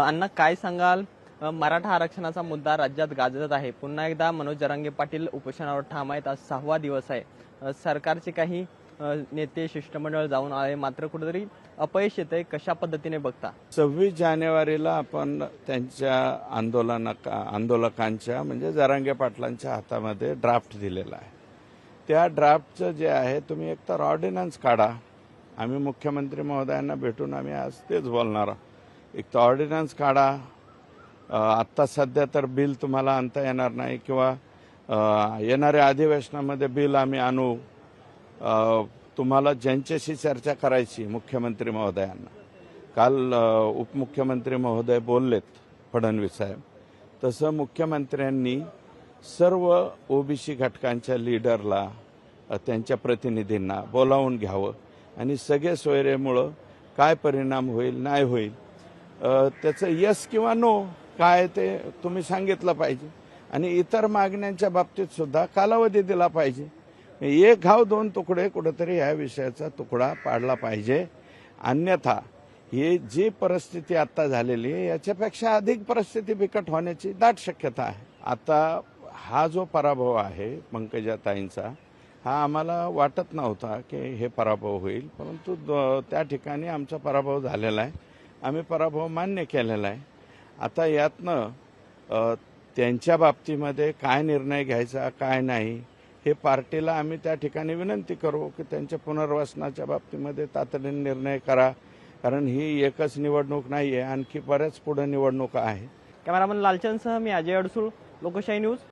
अण्णा काय सांगाल? मराठा आरक्षणाचा मुद्दा राज्यात गाजत आहे. पुन्हा एकदा मनोज जरांगे पाटील उपोषणावर ठाम आहेत. आज सहावा दिवस आहे. सरकारचे काही नेते शिष्टमंडळ जाऊन आले. मात्र कुठेतरी अपयश येते कशा पद्धतीने बघता? सव्वीस जानेवारीला आपण त्यांच्या आंदोलना आंदोलकांच्या म्हणजे जरांगे पाटलांच्या हातामध्ये ड्राफ्ट दिलेला आहे. त्या ड्राफ्टचं जे आहे तुम्ही एकतर ऑर्डिनन्स काढा. आम्ही मुख्यमंत्री महोदयांना भेटून आम्ही आज तेच बोलणार आहोत. एक तर ऑर्डिनन्स काढा. आत्ता सध्या तर बिल तुम्हाला आणता येणार नाही किंवा येणाऱ्या अधिवेशनामध्ये बिल आम्ही आणू. तुम्हाला ज्यांच्याशी चर्चा करायची मुख्यमंत्री महोदयांना. काल उपमुख्यमंत्री महोदय बोललेत फडणवीस साहेब. तसं मुख्यमंत्र्यांनी सर्व ओबीसी घटकांच्या लीडरला त्यांच्या प्रतिनिधींना बोलावून घ्यावं आणि सगळे सोयरेमुळं काय परिणाम होईल नाही होईल त्याचं यस किंवा नो काय ते तुम्ही सांगितलं पाहिजे. आणि इतर मागण्यांच्या बाबतीत सुद्धा कालावधी दिला पाहिजे. एक घाव दोन तुकडे कुठेतरी ह्या विषयाचा तुकडा पाडला पाहिजे. अन्यथा ही जी परिस्थिती आता झालेली आहे याच्यापेक्षा अधिक परिस्थिती बिकट होण्याची दाट शक्यता आहे. आता हा जो पराभव आहे पंकजाताईंचा हा आम्हाला वाटत नव्हता की हे पराभव होईल. परंतु द- त्या ठिकाणी आमचा पराभव झालेला आहे. आम्ही पराभव मान्य केलेला आहे. आता यातनं त्यांच्या बाबतीमध्ये काय निर्णय घ्यायचा काय नाही हे पार्टीला आम्ही त्या ठिकाणी विनंती करू की त्यांच्या पुनर्वसनाच्या बाबतीमध्ये तातडीने निर्णय करा. कारण ही एकच निवडणूक नाही आहे आणखी बऱ्याच पुढे निवडणुका आहेत. कॅमेरामन लालचंदसह मी अजय अडसूळ लोकशाही न्यूज.